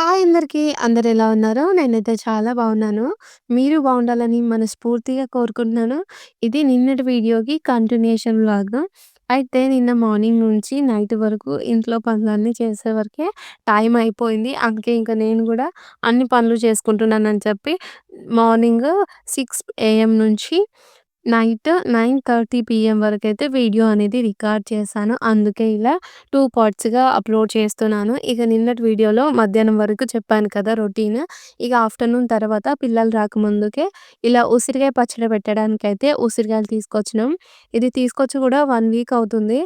Hi అందరికీ అందరు ఎలా ఉన్నారో నేనైతే చాలా బాగున్నాను. మీరు బాగుండాలని మనస్ఫూర్తిగా కోరుకుంటున్నాను. ఇది నిన్నటి వీడియోకి కంటిన్యూషన్ వ్లాగ్. అయితే నిన్న మార్నింగ్ నుంచి నైట్ వరకు ఇంట్లో పనులన్నీ చేసే వరకే టైం అయిపోయింది. అందుకే ఇంక నేను కూడా అన్ని పనులు చేసుకుంటున్నానని చెప్పి మార్నింగ్ సిక్స్ ఏఎం నుంచి నైట్ 9:30 పీఎం వరకైతే వీడియో అనేది రికార్డ్ చేశాను. అందుకే ఇలా టూ పార్ట్స్‌గా అప్‌లోడ్ చేస్తున్నాను. ఇక నిన్నటి వీడియోలో మధ్యాహ్నం వరకు చెప్పాను కదా రొటీన్. ఇక ఆఫ్టర్‌నూన్ తర్వాత పిల్లలు రాకముందుకే ఇలా ఉసిరికాయ పచ్చడి పెట్టడానికైతే ఉసిరికాయలు తీసుకొచ్చినాం. ఇది తీసుకొచ్చి కూడా వన్ వీక్ అవుతుంది.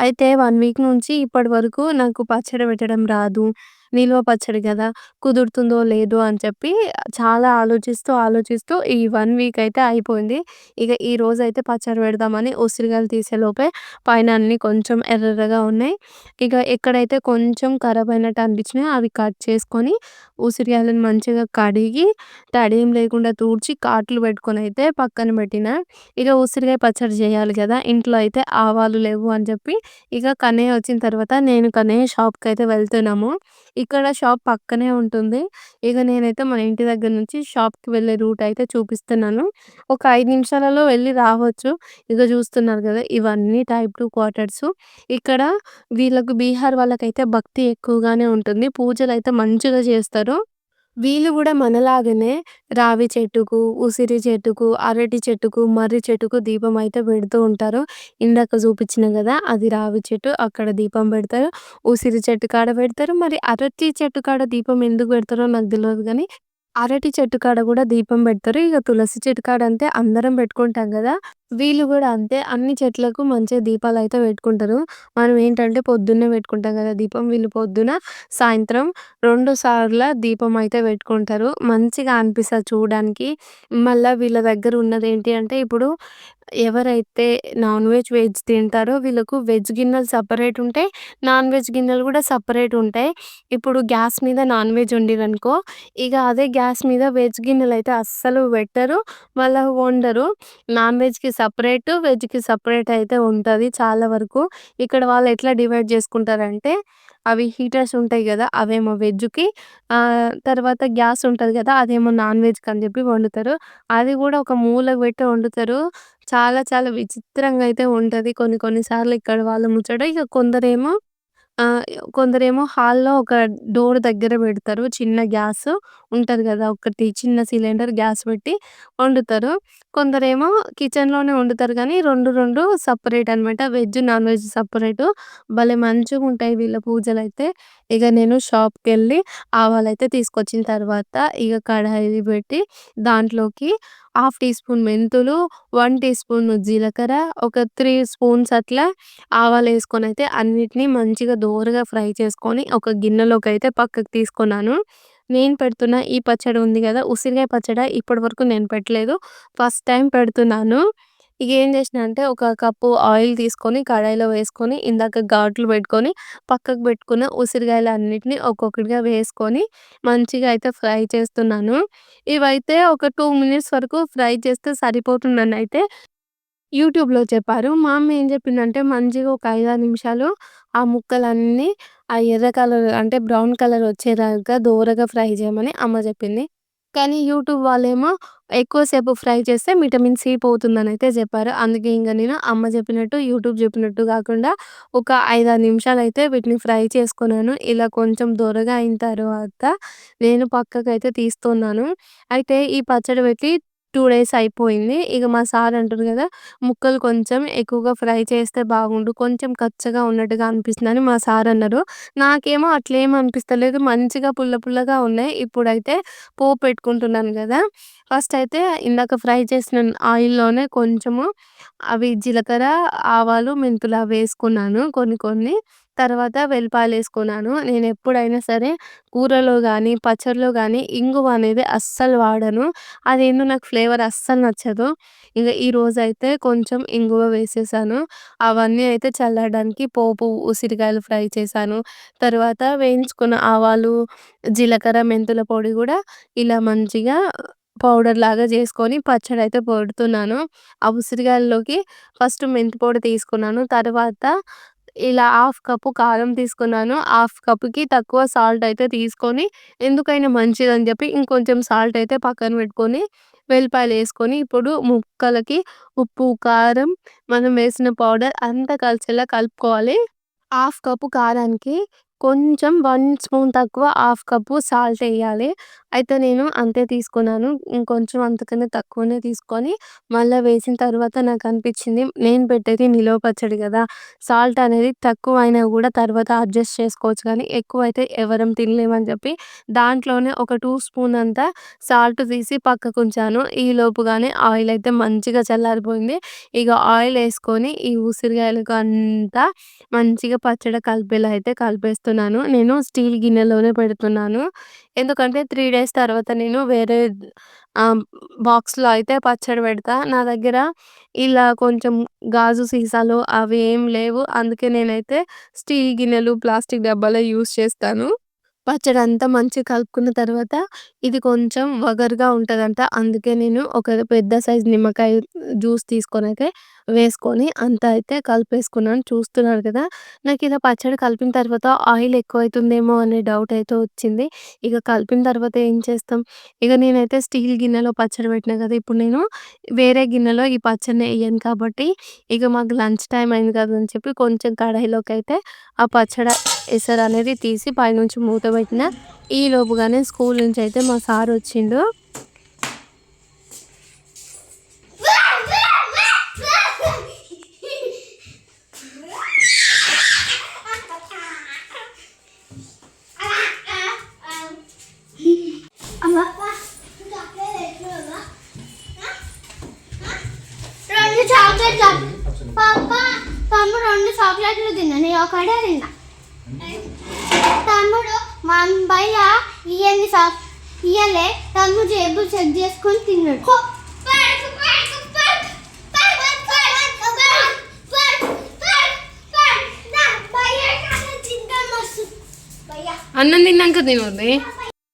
అయితే వన్ వీక్ నుంచి ఇప్పటి వరకు నాకు పచ్చడి పెట్టడం రాదు. నిల్వ పచ్చడి కదా కుదురుతుందో లేదో అని చెప్పి చాలా ఆలోచిస్తూ, ఆలోచిస్తూ ఈ వన్ వీక్ అయితే అయిపోయింది. ఇక ఈరోజైతే పచ్చడి పెడదామని ఉసిరికాయలు తీసేలోపే పైన అన్ని కొంచెం ఎర్రగా ఉన్నాయి. ఇక ఎక్కడైతే కొంచెం ఖరాబ్ అయినట్టు అనిపించినాయి అవి కట్ చేసుకొని ఉసిరిగాయలను మంచిగా కడిగి తడేం లేకుండా తూడ్చి పెట్టుకొని అయితే పక్కన పెట్టిన ఇక ఉసిరికాయ పచ్చడి చేయాలి కదా ఇంట్లో అయితే ఆవాలు లేవు అని చెప్పి ఇక కన్నయ్య వచ్చిన తర్వాత నేను, కన్నయ్య అయితే వెళ్తున్నాము. ఇక్కడ షాప్ పక్కనే ఉంటుంది. ఇక నేనైతే మన ఇంటి దగ్గర నుంచి షాప్‌కి వెళ్ళే రూట్ అయితే చూపిస్తున్నాను. ఒక ఐదు నిమిషాలలో వెళ్ళి రావచ్చు. ఇక చూస్తున్నారు కదా ఇవన్నీ టైప్ టూ క్వార్టర్స్. ఇక్కడ వీళ్ళకు బీహార్ వాళ్ళకైతే భక్తి ఎక్కువగానే ఉంటుంది. పూజలు అయితే మంచిగా చేస్తారు. వీళ్ళు కూడా మనలాగానే రావి చెట్టుకు, ఉసిరి చెట్టుకు, అరటి చెట్టుకు, మర్రి చెట్టుకు దీపం అయితే పెడుతూ ఉంటారు. ఇందాక చూపించిన కదా అది రావి చెట్టు. అక్కడ దీపం పెడతారు. ఉసిరి చెట్టు కాడ పెడతారు. మరి అరటి చెట్టు కాడ దీపం ఎందుకు పెడతారో నాకు తెలియదు కానీ అరటి చెట్టు కాడ కూడా దీపం పెడతారు. ఇక తులసి చెట్టు కాడ అంతే అందరం పెట్టుకుంటాం కదా వీళ్ళు కూడా అంతే అన్ని చెట్లకు మంచిగా దీపాలు అయితే పెట్టుకుంటారు. మనం ఏంటంటే పొద్దున్నే పెట్టుకుంటాం కదా దీపం. వీళ్ళు పొద్దున, సాయంత్రం రెండు సార్ల దీపం అయితే పెట్టుకుంటారు. మంచిగా అనిపిస్తుంది చూడడానికి. మళ్ళీ వీళ్ళ దగ్గర ఉన్నది ఏంటి అంటే ఇప్పుడు ఎవరైతే నాన్ వెజ్, వెజ్ తింటారో వీళ్ళకు వెజ్ గిన్నెలు సపరేట్ ఉంటాయి. నాన్ వెజ్ గిన్నెలు కూడా సపరేట్ ఉంటాయి. ఇప్పుడు గ్యాస్ మీద నాన్ వెజ్ వండిర్రనుకో ఇక అదే గ్యాస్ మీద వెజ్ గిన్నెలు అయితే అస్సలు పెట్టరు. మళ్ళీ వండరు. నాన్ వెజ్‌కి సపరేట్ వెజ్‌కి సపరేట్ అయితే ఉంటుంది చాలా వరకు. ఇక్కడ వాళ్ళు ఎట్లా డివైడ్ చేసుకుంటారంటే అవి హీటర్స్ ఉంటాయి కదా అవేమో వెజ్‌కి తర్వాత గ్యాస్ ఉంటుంది కదా అదేమో నాన్ వెజ్‌కి అని చెప్పి వండుతారు. అది కూడా ఒక మూలకు పెట్టి వండుతారు. చాలా చాలా విచిత్రంగా అయితే ఉంటుంది కొన్ని కొన్నిసార్లు ఇక్కడ వాళ్ళు ముచ్చట. ఇక కొందరేమో కొందరేమో హాల్‌లో ఒక డోర్ దగ్గర పెడతారు. చిన్న గ్యాస్ ఉంటది గదా! ఒకటి చిన్న సిలిండర్ గ్యాస్ పెట్టి వండుతారు. కొందరేమో కిచెన్‌లోనే వండుతారు గానీ 2, 2 సెపరేట్ అనమాట. Veg, non veg separate. భలే మంచిగుంటాయి వీళ్ళ పూజలైతే. ఇక నేను షాప్‌కెళ్ళి ఆవాలైతే తీసుకొచ్చిన తర్వాత ఇక కడాయి పెట్టి దాంట్లోకి హాఫ్ టీ స్పూన్ మెంతులు, వన్ టీ స్పూన్ జీలకర్ర, ఒక త్రీ స్పూన్స్ అట్లా ఆవాలు వేసుకొని అయితే అన్నిటిని మంచిగా దోరగా ఫ్రై చేసుకొని ఒక గిన్నెలోకి అయితే పక్కకు తీసుకున్నాను. నేను పెడుతున్న ఈ పచ్చడి ఉంది కదా ఉసిరికాయ పచ్చడి ఇప్పటి వరకు నేను పెట్టలేదు. ఫస్ట్ టైం పెడుతున్నాను. ఇక ఏం చేసినా అంటే ఒక కప్పు ఆయిల్ తీసుకొని కడాయిలో వేసుకొని ఇందాక ఘాట్లు పెట్టుకొని పక్కకు పెట్టుకున్న ఉసిరికాయలు అన్నిటిని ఒక్కొక్కటిగా వేసుకొని మంచిగా అయితే ఫ్రై చేస్తున్నాను. ఇవైతే ఒక టూ మినిట్స్ వరకు ఫ్రై చేస్తే సరిపోతుందనైతే యూట్యూబ్‌లో చెప్పారు. మా అమ్మ ఏం చెప్పిందంటే మంచిగా ఒక 5, 6 నిమిషాలు ఆ ముక్కలన్నీ ఆ ఎర్ర కలర్ అంటే బ్రౌన్ కలర్ వచ్చేదాకా దోరగా ఫ్రై చేయమని అమ్మ చెప్పింది. కానీ యూట్యూబ్ వాళ్ళేమో ఎక్కువసేపు ఫ్రై చేస్తే విటమిన్ సి అయితే చెప్పారు. అందుకే ఇంకా నేను అమ్మ చెప్పినట్టు, యూట్యూబ్ చెప్పినట్టు కాకుండా ఒక ఐదారు నిమిషాలు అయితే వీటిని ఫ్రై చేసుకున్నాను. ఇలా కొంచెం దొరగా అయిన తర్వాత నేను పక్కకైతే తీస్తున్నాను. అయితే ఈ పచ్చడి పెట్టి టూ డేస్ అయిపోయింది. ఇక మా సార్ అంటారు కదా ముక్కలు కొంచెం ఎక్కువగా ఫ్రై చేస్తే బాగుండు. కొంచెం కచ్చగా ఉన్నట్టుగా అనిపిస్తుందని మా సార్ అన్నారు. నాకేమో అట్లేం అనిపిస్తలేదు. మంచిగా పుల్ల పుల్లగా ఉన్నాయి. ఇప్పుడైతే పోపు పెట్టుకుంటున్నాను కదా ఫస్ట్ అయితే ఇందాక ఫ్రై చేసిన ఆయిల్‌లోనే కొంచెము అవి జీలకర్ర, ఆవాలు, మెంతులు అవి వేసుకున్నాను కొన్ని కొన్ని. తర్వాత వెల్పాలేసుకున్నాను నేను ఎప్పుడైనా సరే కూరలో కానీ పచ్చడిలో కానీ ఇంగువ అనేది అస్సలు వాడను. అదేందో నాకు ఫ్లేవర్ అస్సలు నచ్చదు. ఇగ ఈరోజైతే కొంచెం ఇంగువ వేసేసాను. అవన్నీ అయితే చల్లడానికి పోపు ఉసిరికాయలు ఫ్రై చేశాను. తర్వాత వేయించుకున్న ఆవాలు, జీలకర్ర, మెంతుల పొడి కూడా ఇలా మంచిగా పౌడర్ లాగా చేసుకొని పచ్చడి అయితే పొడుతున్నాను ఆ ఉసిరికాయల్లోకి ఫస్ట్ మెంతి పొడి తీసుకున్నాను. తర్వాత ఇలా హాఫ్ కప్పు కారం తీసుకున్నాను. హాఫ్ కప్‌కి తక్కువ సాల్ట్ అయితే తీసుకొని, ఎందుకైనా మంచిదని చెప్పి ఇంకొంచెం సాల్ట్ అయితే పక్కన పెట్టుకొని, వెల్లిపాయలేసుకొని, ఇప్పుడు ముక్కలకి ఉప్పు, కారం, మనం వేసిన పౌడర్ అంతా కలిసేలా కలుపుకోవాలి. హాఫ్ కప్పు కారానికి కొంచెం వన్ స్పూన్ తక్కువ హాఫ్ కప్పు సాల్ట్ వేయాలి అయితే నేను అంతే తీసుకున్నాను. ఇంకొంచెం అంతకన్నా తక్కువనే తీసుకొని, మళ్ళీ వేసిన తర్వాత నాకు అనిపించింది నేను పెట్టేది నిలవ పచ్చడి కదా సాల్ట్ అనేది తక్కువైనా కూడా తర్వాత అడ్జస్ట్ చేసుకోవచ్చు కానీ, ఎక్కువ అయితే ఎవరం తినలేమని చెప్పి, దాంట్లోనే ఒక టూ స్పూన్ అంతా సాల్ట్ తీసి పక్కకు ఉంచాను ఈ లోపుగానే ఆయిల్ అయితే మంచిగా చల్లారిపోయింది. ఇక ఆయిల్ వేసుకొని ఈ ఉసిరికాయలకు అంతా మంచిగా పచ్చడి కలిపేలా అయితే కలిపేస్తున్నాను. నేను స్టీల్ గిన్నెలోనే పెడుతున్నాను. ఎందుకంటే త్రీ డేస్ తర్వాత నేను వేరే బాక్స్‌లో అయితే పచ్చడి పెడతా. నా దగ్గర ఇలా కొంచెం గాజు సీసాలు అవి ఏం లేవు. అందుకే నేనైతే స్టీల్ గిన్నెలు, ప్లాస్టిక్ డబ్బాలే యూజ్ చేస్తాను. పచ్చడి అంతా మంచిగా కలుపుకున్న తర్వాత, ఇది కొంచెం వగరుగా ఉంటుందంట అందుకే నేను ఒక పెద్ద సైజ్ నిమ్మకాయ జ్యూస్ తీసుకొని వేసుకొని అంతా అయితే కలిపేసుకున్నాను. చూస్తున్నారు కదా! నాకు ఇలా పచ్చడి కలిపిన తర్వాత ఆయిల్ ఎక్కువైతుందేమో అనే డౌట్ అయితే వచ్చింది. ఇక కలిపిన తర్వాత ఏం చేస్తాం? ఇక నేనైతే స్టీల్ గిన్నెలో పచ్చడి పెట్టినా కదా! ఇప్పుడు నేను వేరే గిన్నెలో ఈ పచ్చడిని వేయను కాబట్టి, ఇక మాకు లంచ్ టైం అయింది కదా! అని చెప్పి కొంచెం కడాయిలోకి అయితే ఆ పచ్చడి ఎసరనేది తీసి పైనుంచి మూత పెట్టిన. లోపుగానే స్కూల్ నుంచి అయితే మా సార్ వచ్చిండు. రెండు చాక్లెట్లు పాప తమ్ముడు రెండు చాక్లెట్లు తిన్నా నేను ఒకడే తిన్నా తమ్ముడు మా భయ్య ఇవన్నీ ఇయ్యలే తమ్ముడు జేబులు చెక్ చేసుకొని తిన్నాడు. అన్నం తిన్నాక తినొద్దే.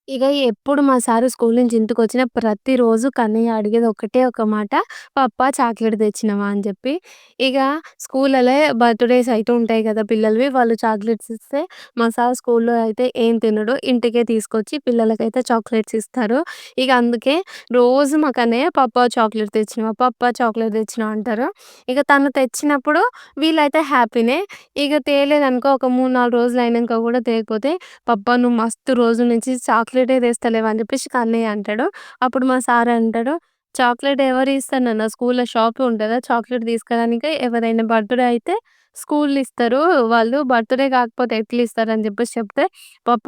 ఇక ఎప్పుడు మా సారు స్కూల్ నుంచి ఇంటికి వచ్చిన ప్రతిరోజు కన్నయ్య అడిగేది ఒకటే ఒక మాట. "పప్పా చాక్లెట్ తెచ్చినావా" అని చెప్పి. ఇక స్కూల్‌లలో బర్త్‌డేస్ అయితూ ఉంటాయి కదా పిల్లలవి. వాళ్ళు చాక్లెట్స్ ఇస్తే మా సార్ స్కూల్‌లో అయితే ఏం తినడు. ఇంటికే తీసుకొచ్చి పిల్లలకైతే చాక్లెట్స్ ఇస్తారు. ఇక అందుకే రోజు మా కన్నయ్య "పప్పా చాక్లెట్ తెచ్చినావా? పప్పా చాక్లెట్ తెచ్చినావా?" అంటారు. ఇక తను తెచ్చినప్పుడు వీళ్ళైతే హ్యాపీనే. ఇక తేలేదనుకో ఒక 3, 4 రోజులు అయినాక కూడా తేకపోతే, "పప్పా నువ్వు మస్తు రోజుల నుంచి చాక్లెట్ తెస్తలేవు" అని చెప్పేసి కన్నయ్య అంటాడు. అప్పుడు మా సార్ అంటాడు, "చాక్లెట్ ఎవరు ఇస్తారు స్కూల్‌లో షాప్ ఉంటదా చాక్లెట్ తీసుకోడానికి ఎవరైనా బర్త్‌డే అయితే స్కూల్ ఇస్తారు. వాళ్ళు బర్త్‌డే కాకపోతే ఎట్లా ఇస్తారు" అని చెప్పేసి చెప్తే, పాప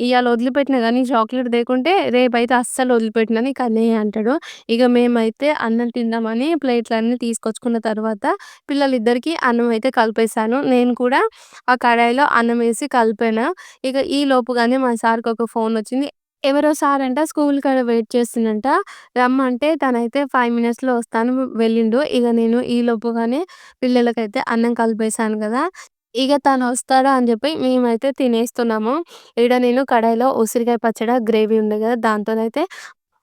ఇవాళ వదిలిపెట్టిన కానీ చాక్లెట్ తేకుంటే రేపైతే అస్సలు వదిలిపెట్టిన ఇక అన్నయ్య అంటాడు. ఇక మేమైతే అన్నం తిందామని ప్లేట్‌లన్నీ తీసుకొచ్చుకున్న తర్వాత పిల్లలిద్దరికీ అన్నం అయితే కలిపేసాను. నేను కూడా ఆ కడాయిలో అన్నం వేసి కలిపాను. ఇక ఈ లోపుగానే మా సార్‌కి ఒక ఫోన్ వచ్చింది. ఎవరో సార్ అంట స్కూల్ కాడ వెయిట్ చేస్తుండంట. రమ్మంటే తనైతే 5 మినిట్స్‌లో వస్తాను వెళ్ళిండు. ఇక నేను ఈ లోపుగానే పిల్లలకైతే అన్నం కలిపేసాను కదా! ఇక తను వస్తాడు అని చెప్పి మేమైతే తినేస్తున్నాము. ఈడ నేను కడాయిలో ఉసిరికాయ పచ్చడి గ్రేవీ ఉంది కదా! దాంతోనైతే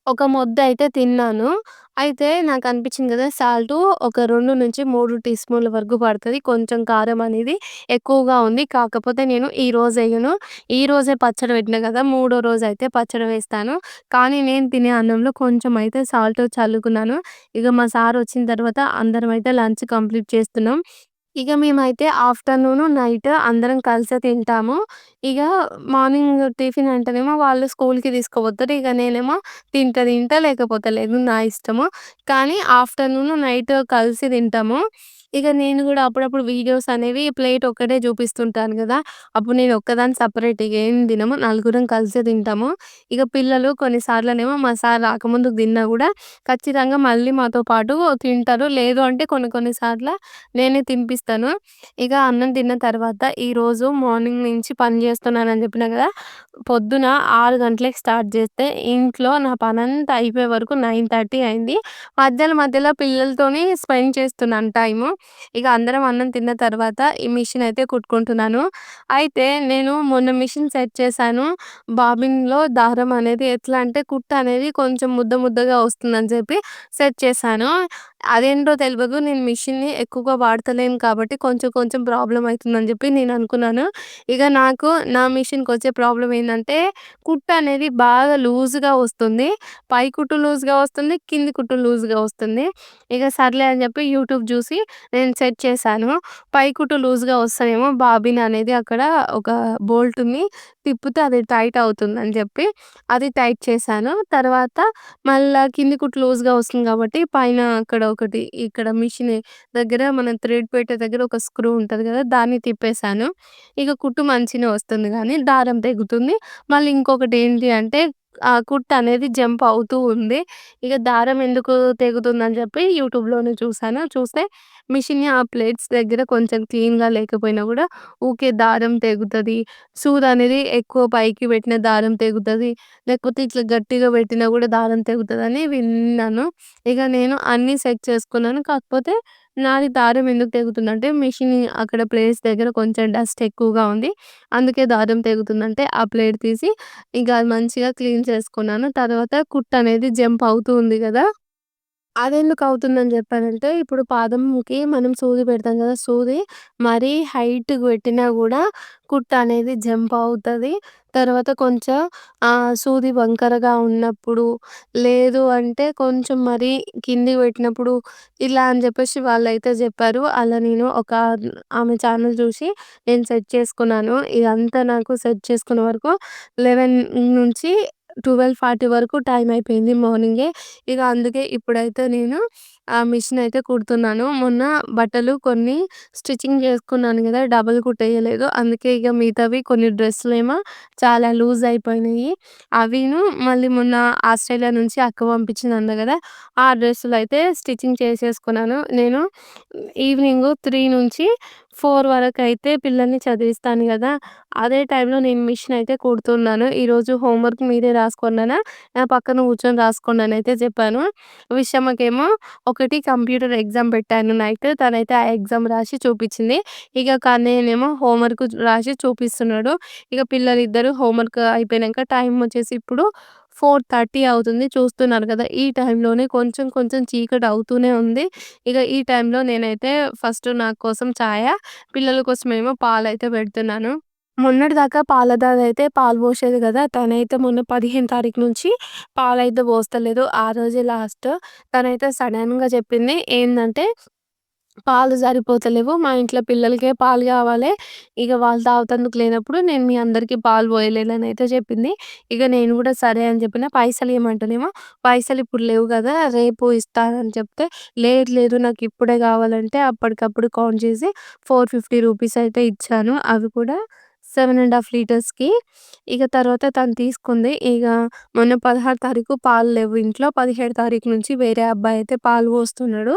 ఒక ముద్దయితే తిన్నాను. అయితే నాకు అనిపించింది కదా! సాల్టు ఒక 2-3 టీ స్పూన్ల వరకు పడతది. కొంచెం కారం అనేది ఎక్కువగా ఉంది. కాకపోతే నేను ఈరోజు ఎయ్యను. ఈరోజే పచ్చడి పెట్టినా కదా! మూడో రోజైతే పచ్చడి వేస్తాను. కానీ నేను తినే అన్నంలో కొంచెం అయితే సాల్ట్ చల్లుకున్నాను. ఇక మా సార్ వచ్చిన తర్వాత అందరం అయితే లంచ్ కంప్లీట్ చేస్తున్నాం. ఇక మేమైతే ఆఫ్టర్‌నూన్, నైట్ అందరం కలిసే తింటాము. ఇక మార్నింగ్ టిఫిన్ అంటేనేమో వాళ్ళు స్కూల్‌కి తీసుకుపోతారు. ఇక నేనేమో తింటా తింటా లేకపోతే లేదు నా ఇష్టము. కానీ ఆఫ్టర్‌నూన్, నైట్ కలిసి తింటాము. ఇక నేను కూడా అప్పుడప్పుడు వీడియోస్ అనేవి ప్లేట్ ఒక్కటే చూపిస్తుంటాను కదా! అప్పుడు నేను ఒక్కదాన్ని సెపరేట్‌గా ఏం తినము. నలుగురం కలిసే తింటాము. ఇక పిల్లలు కొన్నిసార్లునేమో మా సార్ రాకముందుకు తిన్నా కూడా ఖచ్చితంగా మళ్ళీ మాతో పాటు తింటారు. లేదు అంటే కొన్ని కొన్నిసార్లు నేనే తినిపిస్తాను. ఇక అన్నం తిన్న తర్వాత ఈరోజు మార్నింగ్ నుంచి పని చేస్తున్నానని చెప్పినా కదా! పొద్దున ఆరు గంటలకు స్టార్ట్ చేస్తే ఇంట్లో నా పని అంతా అయిపోయే వరకు 9:30 అయింది. మధ్యలో మధ్యలో పిల్లలతోని స్పెండ్ చేస్తున్నాను టైము. ఇక అందరం అన్నం తిన్న తర్వాత ఈ మిషన్ అయితే కుట్టుకుంటున్నాను. అయితే నేను మొన్న మిషన్ సెట్ చేశాను. బాబిన్‌లో దారం అనేది ఎట్లా అంటే కుట్ట అనేది కొంచెం ముద్ద ముద్దగా వస్తుందని చెప్పి సెట్ చేశాను. అదేంటో తెలవదు. నేను మిషన్‌ని ఎక్కువగా వాడతలేను కాబట్టి కొంచెం కొంచెం ప్రాబ్లం అవుతుందని చెప్పి నేను అనుకున్నాను. ఇక నాకు నా మిషన్కి వచ్చే ప్రాబ్లం ఏంటంటే కుట్టు అనేది బాగా లూజ్‌గా వస్తుంది. పై కుట్టు లూజ్‌గా వస్తుంది. కింది కుట్టు లూజ్‌గా వస్తుంది. ఇక సర్లే అని చెప్పి యూట్యూబ్ చూసి నేను సెట్ చేశాను. పై కుట్టు లూజ్‌గా వస్తేనేమో బాబిన్ అనేది అక్కడ ఒక బోల్ట్‌ని తిప్పుతే అది టైట్ అవుతుందని చెప్పి అది టైట్ చేశాను. తర్వాత మళ్ళా కింది కుట్టు లూజ్‌గా వస్తుంది కాబట్టి పైన అక్కడ ఒకటి ఇక్కడ మిషన్ దగ్గర మనం థ్రెడ్ పెట్టే దగ్గర ఒక స్క్రూ ఉంటుంది కదా దాన్ని తిప్పేసాను. ఇక కుట్టు మంచిగా వస్తుంది కానీ దారం తెగుతుంది. మళ్ళీ ఇంకొకటి ఏంటి అంటే ఆ అనేది జంప్ అవుతూ ఉంది. ఇక దారం ఎందుకు తెగుతుందని చెప్పి యూట్యూబ్‌లోనే చూసాను. చూస్తే మిషన్ ఆ ప్లేట్స్ దగ్గర కొంచెం క్లీన్‌గా లేకపోయినా కూడా ఊకే దారం తెగుతది. అనేది ఎక్కువ పైకి పెట్టిన దారం తెగుతది. లేకపోతే ఇట్లా గట్టిగా పెట్టినా కూడా దారం తెగుతదని విన్నాను. ఇక నేను అన్నీ సెట్ చేసుకున్నాను. కాకపోతే నాది దారం ఎందుకు తెగుతుందంటే మిషన్ అక్కడ ప్లేస్ దగ్గర కొంచెం డస్ట్ ఎక్కువగా ఉంది. అందుకే దారం తెగుతుందంటే ఆ ప్లేట్ తీసి ఇంకా అది మంచిగా క్లీన్ చేసుకున్నాను. తర్వాత కుట్టనేది జంప్ అవుతూ ఉంది కదా అదెందుకు అవుతుందని చెప్పారంటే ఇప్పుడు పాదంకి మనం సూది పెడతాం కదా సూది మరీ హైట్‌గా పెట్టినా గూడా కుట్టనేది జంప్ అవుతది. తర్వాత కొంచెం ఆహ్, సూది వంకరగా ఉన్నప్పుడు, లేదు అంటే కొంచెం మరీ కిందికి పెట్టినప్పుడు ఇలా అని చెప్పేసి వాళ్ళైతే జెప్పారు. అలా నేను ఒక ఆమె ఛానల్ చూసి నేను సెట్ చేసుకున్నాను. ఇదంతా నాకు సెట్ చేసుకునే వరకు 11-12:40 వరకు టైం అయిపోయింది మార్నింగే. ఇక అందుకే ఇప్పుడైతే నేను ఆ మిషన్ అయితే కుడుతున్నాను. మొన్న బట్టలు కొన్ని స్టిచ్చింగ్ చేసుకున్నాను కదా డబల్ కుట్టేయలేదు. అందుకే ఇక మిగతావి కొన్ని డ్రెస్సులు ఏమో చాలా లూజ్ అయిపోయినాయి. అవిను మళ్ళీ మొన్న ఆస్ట్రేలియా నుంచి అక్క పంపించిందన్నా కదా ఆ డ్రెస్సులు అయితే స్టిచ్చింగ్ చేసేసుకున్నాను. నేను ఈవినింగు ఫోర్ వరకు అయితే పిల్లల్ని చదివిస్తాను కదా అదే టైంలో నేను మిషన్ అయితే కుడుతున్నాను. ఈరోజు హోంవర్క్ మీరే రాసుకున్నానా నా పక్కన కూర్చొని రాసుకోండి అనైతే చెప్పాను. విషమ్మకేమో ఒకటి కంప్యూటర్ ఎగ్జామ్ పెట్టాను నైట్. తనైతే ఆ ఎగ్జామ్ రాసి చూపించింది ఇక కన్నయ్యనేమో హోంవర్క్ రాసి చూపిస్తున్నాడు. ఇక పిల్లలిద్దరూ హోంవర్క్ అయిపోయినాక టైం వచ్చేసి ఇప్పుడు 4:30 అవుతుంది. చూస్తున్నారు కదా ఈ టైంలోనే కొంచెం కొంచెం చీకటి అవుతూనే ఉంది. ఇక ఈ టైంలో నేనైతే ఫస్ట్ నా కోసం చాయ, పిల్లల కోసం ఏమో పాలైతే పెడుతున్నాను. మొన్నటిదాకా పాలదాది అయితే పాలు పోసేది కదా తనైతే మొన్న 15 తారీఖు నుంచి పాలైతే పోస్తలేదు. ఆ రోజే లాస్ట్. తనైతే సడెన్‌గా చెప్పింది. ఏంటంటే "పాలు సరిపోతలేవు. మా ఇంట్లో పిల్లలకే పాలు కావాలి ఇక వాళ్ళు తాగుతందుకు లేనప్పుడు నేను మీ అందరికీ పాలు పోయలేననైతే" చెప్పింది. ఇక నేను కూడా సరే అని చెప్పిన. పైసలు పైసలియ్యమంటేనేమో, "పైసలు ఇప్పుడు లేవు కదా రేపు ఇస్తానని" చెప్తే, "లేదు లేదు నాకిప్పుడే కావాలంటే అప్పటికప్పుడు కౌంట్ చేసి 450 రూపీస్ అయితే ఇచ్చాను. అవి కూడా సెవెన్ అండ్ హాఫ్ లీటర్స్‌కి. ఇక తర్వాత తను తీసుకుంది. ఇక మొన్న 16 తారీఖు పాలు లేవు ఇంట్లో. 17 తారీఖు నుంచి వేరే అబ్బాయి అయితే పాలు పోస్తున్నాడు.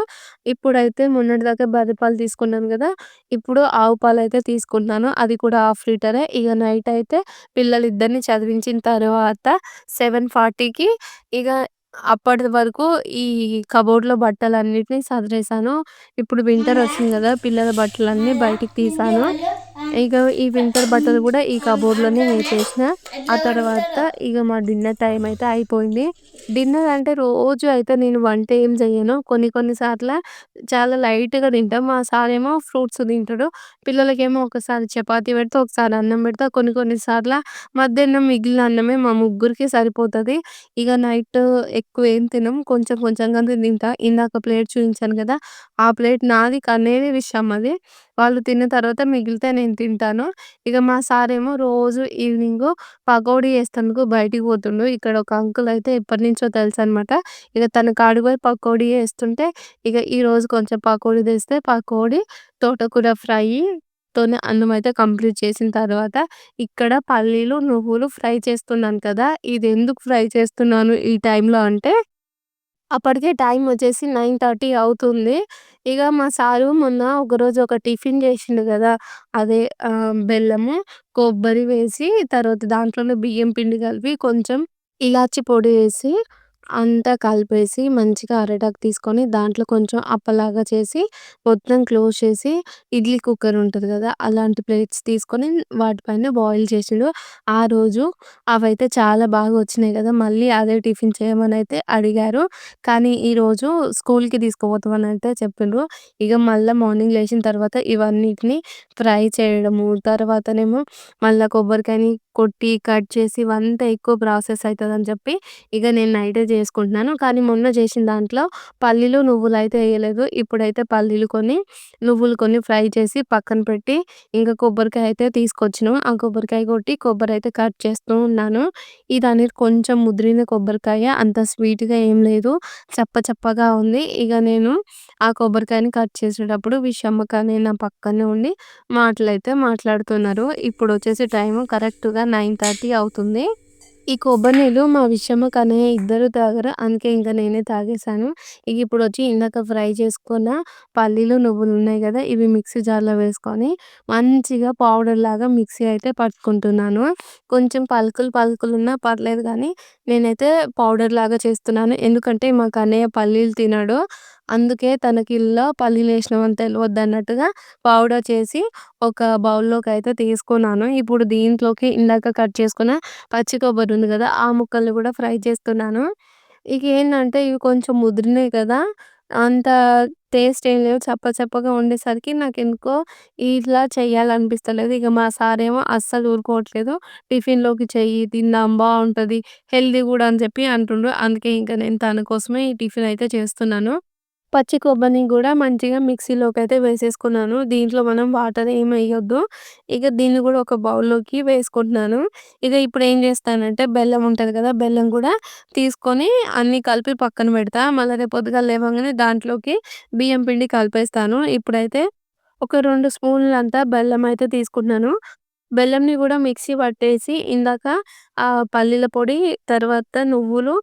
ఇప్పుడైతే మొన్నటిదాకా బర్రె పాలు తీసుకున్నాను కదా ఇప్పుడు ఆవు పాలు అయితే తీసుకున్నాను అది కూడా హాఫ్ లీటరే. ఇక నైట్ అయితే పిల్లలిద్దరిని చదివించిన తర్వాత సెవెన్ ఫార్టీకి ఇక అప్పటి వరకు ఈ కబోర్డ్‌లో బట్టలన్నిటిని సదిరేసాను. ఇప్పుడు వింటర్ వచ్చింది కదా పిల్లల బట్టలన్నీ బయటికి తీశాను. ఇక ఈ వింటర్ బట్టలు కూడా ఈ కబోర్డ్‌లోనే వేసేసిన. ఆ తర్వాత ఇక మా డిన్నర్ టైం అయితే అయిపోయింది. డిన్నర్ అంటే రోజు అయితే నేను వంట ఏం చేయను కొన్ని కొన్ని సార్లు చాలా లైట్‌గా తింటాం. మా సార్ ఏమో ఫ్రూట్స్ తింటాడు పిల్లలకేమో ఒకసారి చపాతీ పెడతా, ఒకసారి అన్నం పెడతా. కొన్ని కొన్ని సార్లు మధ్యాహ్నం మిగిలిన అన్నమే మా ముగ్గురికి సరిపోతుంది ఇక నైట్ ఎక్కువ ఏం తినం. కొంచెం కొంచెంగా తింటా. ఇందాక ప్లేట్ చూపించాను కదా ఆ ప్లేట్ నాది, కనేది విషయం అది వాళ్ళు తిన్న తర్వాత మిగిలితే నేను తింటాను. ఇక మా సారేమో రోజు ఈవినింగు పకోడీ వేస్తాను బయటికి పోతుండు. ఇక్కడ ఒక అంకుల్ అయితే ఎప్పటినుంచో తెలుసనమాట. ఇక తన కాడికి పోయి పకోడీ చేస్తుంటే, ఇక ఈరోజు కొంచెం పకోడీ తెస్తే పకోడీ, తోటకూర ఫ్రై తోని అన్నమైతే కంప్లీట్ చేసిన తర్వాత, ఇక్కడ పల్లీలు, నువ్వులు ఫ్రై చేస్తున్నాను కదా! ఇది ఎందుకు ఫ్రై చేస్తున్నాను ఈ టైంలో అంటే, అప్పటికే టైం వచ్చేసి 9:30 అవుతుంది. ఇక మా సారు మొన్న ఒకరోజు ఒక టిఫిన్ చేసిండు కదా అదే బెల్లము, కొబ్బరి వేసి తర్వాత దాంట్లోనే బియ్యం పిండి కలిపి కొంచెం ఇలాచి పొడి వేసి అంతా కలిపేసి మంచిగా అరిటాకు తీసుకొని దాంట్లో కొంచెం అప్పలాగా చేసి మొత్తం క్లోజ్ చేసి ఇడ్లీ కుక్కర్ ఉంటుంది కదా అలాంటి ప్లేట్స్ తీసుకొని వాటిపైన బాయిల్ చేసిండు. ఆ రోజు అవైతే చాలా బాగా వచ్చినాయి కదా మళ్ళీ అదే టిఫిన్ చేయమని అయితే అడిగారు. కానీ ఈరోజు స్కూల్‌కి తీసుకుపోతామని అయితే చెప్పిండ్రు. ఇక మళ్ళీ మార్నింగ్ లేచిన తర్వాత ఇవన్నిటిని ఫ్రై చేయడము, తర్వాతనేమో మళ్ళా కొబ్బరికాయని కొట్టి, కట్ చేసి ఇవంతా ఎక్కువ ప్రాసెస్ అవుతుందని చెప్పి ఇక నేను నైటే చేసుకుంటున్నాను. కానీ మొన్న చేసిన దాంట్లో పల్లీలు, అయితే వేయలేదు ఇప్పుడైతే పల్లీలు కొన్ని, నువ్వులు కొన్ని ఫ్రై చేసి పక్కన పెట్టి ఇంకా కొబ్బరికాయ అయితే తీసుకొచ్చినాం. ఆ కొబ్బరికాయ కొట్టి కొబ్బరి అయితే కట్ చేస్తూ ఉన్నాను. ఇదనేది కొంచెం ముదిరిన కొబ్బరికాయ. అంత స్వీట్‌గా ఏం లేదు. చప్ప చప్పగా ఉంది. ఇక నేను ఆ కొబ్బరికాయని కట్ చేసేటప్పుడు విషమ్మక్క అనే నా పక్కనే ఉండి మాటలైతే మాట్లాడుతున్నారు. ఇప్పుడు వచ్చేసి టైము కరెక్ట్‌గా 9:30 అవుతుంది. ఈ కొబ్బరి నీళ్ళు మా విషమ్మక్క, అన్నయ్య ఇద్దరు తాగరు. అందుకే ఇంకా నేనే తాగేసాను. ఇప్పుడు వచ్చి ఇందాక ఫ్రై చేసుకున్న పల్లీలు, నువ్వులు ఉన్నాయి కదా ఇవి మిక్సీ జార్‌లో వేసుకొని మంచిగా పౌడర్ లాగా మిక్సీ అయితే పట్టుకుంటున్నాను. కొంచెం పలుకులు ఉన్నా పర్లేదు కానీ నేనైతే పౌడర్ లాగా చేస్తున్నాను. ఎందుకంటే మాకు అన్నయ్య పల్లీలు తినడు. అందుకే తనకి ఇలా పల్లీలేసినామని అన్నట్టుగా పౌడర్ చేసి ఒక బౌల్లోకి అయితే తీసుకున్నాను. ఇప్పుడు దీంట్లోకి ఇందాక కట్ చేసుకున్న పచ్చి కొబ్బరి ఉంది కదా ఆ ముక్కల్ని కూడా ఫ్రై చేస్తున్నాను. ఇక ఏంటంటే ఇవి కొంచెం ముదిరినాయి కదా! అంత టేస్ట్ ఏం లేవు. చప్ప చప్పగా ఉండేసరికి నాకెందుకో ఇట్లా చేయాలనిపిస్తలేదు. ఇక మా సార్ ఏమో అస్సలు ఊరుకోవట్లేదు. టిఫిన్‌లోకి చెయ్యి తిందాం బాగుంటుంది హెల్తీ కూడా అని చెప్పి అంటుండు. అందుకే ఇంక నేను తన కోసమే ఈ టిఫిన్ అయితే చేస్తున్నాను. పచ్చి కొబ్బరిని కూడా మంచిగా మిక్సీలోకి అయితే వేసేసుకున్నాను. దీంట్లో మనం వాటర్ ఏమి వేయొద్దు ఇక దీన్ని కూడా ఒక బౌల్‌లోకి వేసుకుంటున్నాను. ఇక ఇప్పుడు ఏం చేస్తానంటే బెల్లం ఉంటుంది కదా బెల్లం కూడా తీసుకొని అన్నీ కలిపి పక్కన పెడతా. మళ్ళీ రేపు పొద్దుగాల లేవగానే దాంట్లోకి బియ్యం పిండి కలిపేస్తాను. ఇప్పుడైతే ఒక రెండు స్పూన్లు అంతా బెల్లం అయితే తీసుకుంటున్నాను. బెల్లంని కూడా మిక్సీ పట్టేసి ఇందాక ఆ పల్లీల పొడి, తర్వాత నువ్వులు,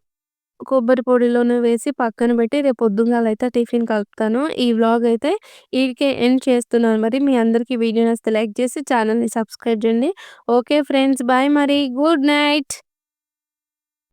కొబ్బరి పొడిలోనే వేసి పక్కన పెట్టి రేపు పొద్దుగాలైతే టిఫిన్ కలుపుతాను. ఈ వ్లాగ్ అయితే ఈడికే ఎండ్ చేస్తున్నాను మరి. మీ అందరికీ వీడియో నచ్చితే లైక్ చేసి ఛానల్ని సబ్స్క్రైబ్ చేయండి. ఓకే ఫ్రెండ్స్ బాయ్ మరి. Good night.